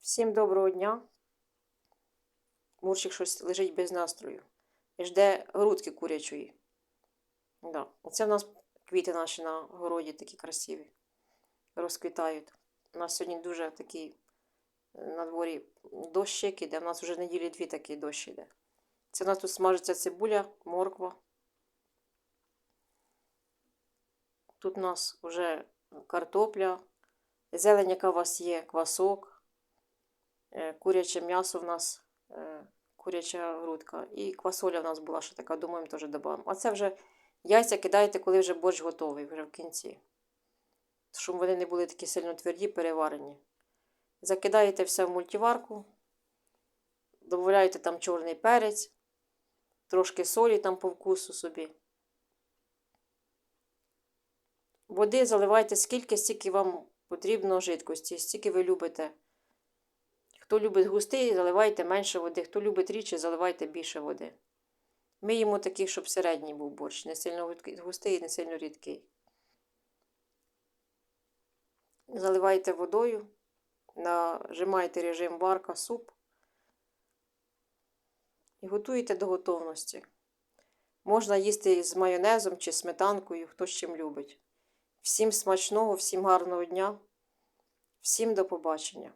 Всім доброго дня. Мурчик щось лежить без настрою. І жде грудки курячої. Да. Оце в нас квіти наші на городі такі красиві. Розквітають. У нас сьогодні дуже такий е, на дворі дощик іде. У нас вже неділі дві такий дощ іде. Це у нас тут смажиться цибуля, морква. Тут у нас вже картопля, зелень, яка у вас є, квасок, куряче м'ясо в нас, е, куряча грудка. І квасоля в нас була ще така, думаємо, теж додамо. А це вже яйця кидаєте, коли вже борщ готовий, вже в кінці. Щоб вони не були такі сильно тверді, переварені. Закидаєте все в мультиварку, додаєте там чорний перець, трошки солі там по вкусу собі. Води заливайте скільки, стільки вам потрібно жидкості, стільки ви любите. Хто любить густий, заливайте менше води. Хто любить рідше, заливайте більше води. Ми їмо такий, щоб середній був борщ, не сильно густий і не сильно рідкий. Заливайте водою, нажимайте режим варка, суп і готуєте до готовності. Можна їсти з майонезом чи сметанкою, хто з чим любить. Всім смачного, всім гарного дня, всім до побачення.